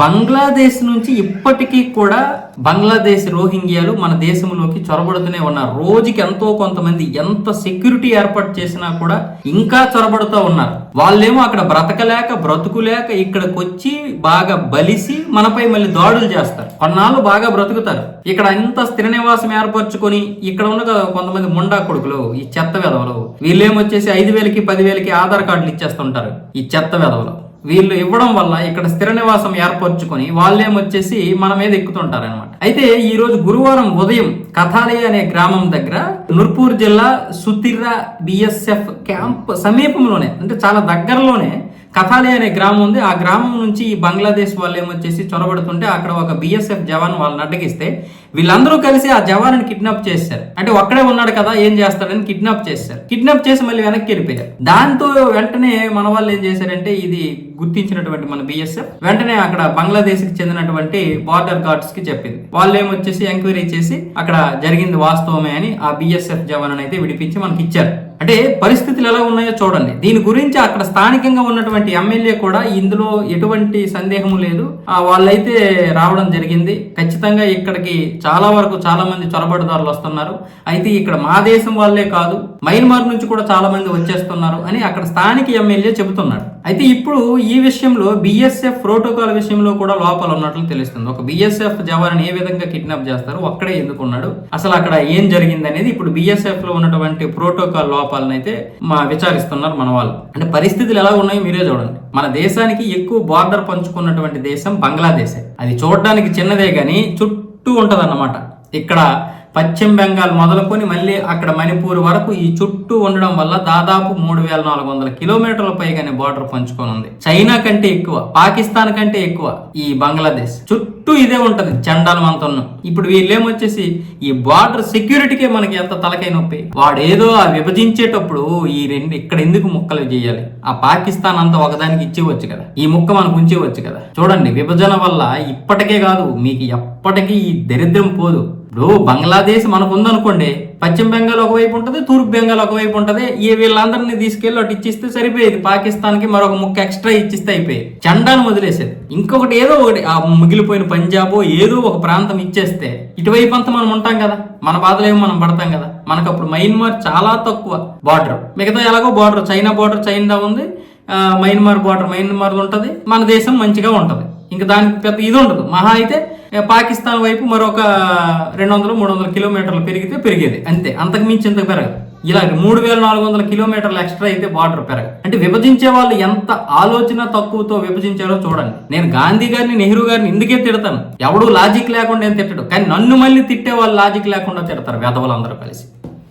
బంగ్లాదేశ్ నుంచి ఇప్పటికీ కూడా బంగ్లాదేశ్ రోహింగ్యాలు మన దేశంలోకి చొరబడుతూనే ఉన్నారు. రోజుకి ఎంతో కొంతమంది ఎంత సెక్యూరిటీ ఏర్పాటు చేసినా కూడా ఇంకా చొరబడుతూ ఉన్నారు. వాళ్ళేమో అక్కడ బ్రతకలేక బ్రతుకులేక ఇక్కడికి వచ్చి బాగా బలిసి మనపై మళ్ళీ దాడులు చేస్తారు. కొన్నాళ్ళు బాగా బ్రతుకుతారు. ఇక్కడ అంత స్థిర నివాసం ఏర్పరచుకొని ఇక్కడ ఉన్న కొంతమంది ముండా కొడుకులు ఈ చెత్త వెధవలు వీళ్ళేమొచ్చేసి ఐదు వేలకి పదివేలకి ఆధార్ కార్డులు ఇచ్చేస్తుంటారు. ఈ చెత్త వెధవలు వీళ్ళు ఇవ్వడం వల్ల ఇక్కడ స్థిర నివాసం ఏర్పరచుకొని వాళ్ళేమొచ్చేసి మన మీద ఎక్కుతుంటారనమాట అయితే ఈ రోజు గురువారం ఉదయం కథాలి అనే గ్రామం దగ్గర నుర్పూర్ జిల్లా సుతిర్రా బిఎస్ఎఫ్ క్యాంప్ సమీపంలోనే అంటే చాలా దగ్గరలోనే కథాలి అనే గ్రామం ఉంది. ఆ గ్రామం నుంచి ఈ బంగ్లాదేశ్ వాళ్ళు ఏమొచ్చేసి చొరబడుతుంటే అక్కడ ఒక బిఎస్ఎఫ్ జవాన్ వాళ్ళని అడ్డగిస్తే వీళ్ళందరూ కలిసి ఆ జవాన్ని కిడ్నాప్ చేశారు. అంటే ఒక్కడే ఉన్నాడు కదా ఏం చేస్తాడని కిడ్నాప్ చేశారు. కిడ్నాప్ చేసి మళ్ళీ వెనక్కి వెళ్ళిపోయారు. దాంతో వెంటనే మన వాళ్ళు ఏం చేశారంటే ఇది గుర్తించినటువంటి మన బిఎస్ఎఫ్ వెంటనే అక్కడ బంగ్లాదేశ్కి చెందినటువంటి బార్డర్ గార్డ్స్కి చెప్పింది. వాళ్ళు ఏమొచ్చేసి ఎంక్వైరీ చేసి అక్కడ జరిగింది వాస్తవమే అని ఆ బిఎస్ఎఫ్ జవాన్ అయితే విడిపించి మనకి ఇచ్చారు. అంటే పరిస్థితులు ఎలా ఉన్నాయో చూడండి. దీని గురించి అక్కడ స్థానికంగా ఉన్నటువంటి ఎమ్మెల్యే కూడా ఇందులో ఎటువంటి సందేహం లేదు. వాళ్ళైతే రావడం జరిగింది. ఖచ్చితంగా ఇక్కడికి చాలా వరకు చాలా మంది చొరబడిదారులు వస్తున్నారు. అయితే ఇక్కడ మా దేశం వాళ్ళే కాదు మయన్మార్ నుంచి కూడా చాలా మంది వచ్చేస్తున్నారు అని అక్కడ స్థానిక ఎమ్మెల్యే చెబుతున్నాడు. అయితే ఇప్పుడు ఈ విషయంలో బిఎస్ఎఫ్ ప్రోటోకాల్ విషయంలో కూడా లోపాలు ఉన్నట్లు తెలుస్తుంది. ఒక బిఎస్ఎఫ్ జవాన్ ఏ విధంగా కిడ్నాప్ చేస్తారు ఒక్కడే ఎందుకున్నాడు అసలు అక్కడ ఏం జరిగింది అనేది ఇప్పుడు బిఎస్ఎఫ్లో ఉన్నటువంటి ప్రోటోకాల్ లోపాలను అయితే మా విచారిస్తున్నారు మన వాళ్ళు. అంటే పరిస్థితులు ఎలా ఉన్నాయో మీరే చూడండి. మన దేశానికి ఎక్కువ బార్డర్ పంచుకున్నటువంటి దేశం బంగ్లాదేశే. అది చూడడానికి చిన్నదే కానీ చుట్టూ చుట్టూ ఉంటుంది అన్నమాట ఇక్కడ పశ్చిమ బెంగాల్ మొదలుకొని మళ్ళీ అక్కడ మణిపూర్ వరకు ఈ చుట్టూ ఉండడం వల్ల దాదాపు మూడు వేల నాలుగు వందల కిలోమీటర్ల పైగానే బార్డర్ పంచుకొని ఉంది. చైనా కంటే ఎక్కువ పాకిస్తాన్ కంటే ఎక్కువ ఈ బంగ్లాదేశ్. చుట్టూ ఇదే ఉంటది చండాలం ఇప్పుడు వీళ్ళేమొచ్చేసి ఈ బార్డర్ సెక్యూరిటీకే మనకి ఎంత తలకై నొప్పి? వాడేదో ఆ విభజించేటప్పుడు ఈ రెండు ఇక్కడ ఎందుకు ముక్కలు చేయాలి? ఆ పాకిస్తాన్ అంతా ఒకదానికి ఇచ్చేవచ్చు కదా? ఈ ముక్క మనకు ఉంచేవచ్చు కదా? చూడండి విభజన వల్ల ఇప్పటికే కాదు మీకు ఎప్పటికీ ఈ దరిద్రం పోదు. ఇప్పుడు బంగ్లాదేశ్ మనకు ఉందనుకోండి పశ్చిమ బెంగాల్ ఒకవైపు ఉంటుంది తూర్పు బెంగాల్ ఒకవైపు ఉంటుంది ఈ వీళ్ళందరినీ తీసుకెళ్ళి అటు ఇచ్చిస్తే సరిపోయేది. పాకిస్తాన్కి మరొక ముక్క ఎక్స్ట్రా ఇచ్చిస్తే అయిపోయేది. చండాను వదిలేసేది. ఇంకొకటి ఏదో ఒకటి ఆ మిగిలిపోయిన పంజాబ్ ఏదో ఒక ప్రాంతం ఇచ్చేస్తే ఇటువైపు అంతా మనం ఉంటాం కదా. మన బాధలేమో మనం పడతాం కదా. మనకు అప్పుడు మయన్మార్ చాలా తక్కువ బార్డర్. మిగతా ఎలాగో బార్డర్ చైనా బార్డర్ చైనా ఉంది. మయన్మార్ బార్డర్ మయన్మార్ ఉంటుంది. మన దేశం మంచిగా ఉంటుంది. ఇంకా దానికి పెద్ద ఇది ఉండదు. మహా అయితే పాకిస్తాన్ వైపు మరొక రెండు వందలు మూడు వందల కిలోమీటర్లు పెరిగితే పెరిగేది. అంతే. అంతకు మించి ఇంతకు పెరగదు? ఇలా మూడు వేల నాలుగు వందల కిలోమీటర్లు ఎక్స్ట్రా అయితే బార్డర్ పెరగదు. అంటే విభజించే వాళ్ళు ఎంత ఆలోచన తక్కువతో విభజించారో చూడండి. నేను గాంధీ గారిని నెహ్రూ గారిని ఇందుకే తిడతాను? ఎవడు లాజిక్ లేకుండా ఏం తిట్టడు. కానీ నన్ను మళ్ళీ తిట్టే వాళ్ళు లాజిక్ లేకుండా తిడతారు వెధవలందరూ కలిసి.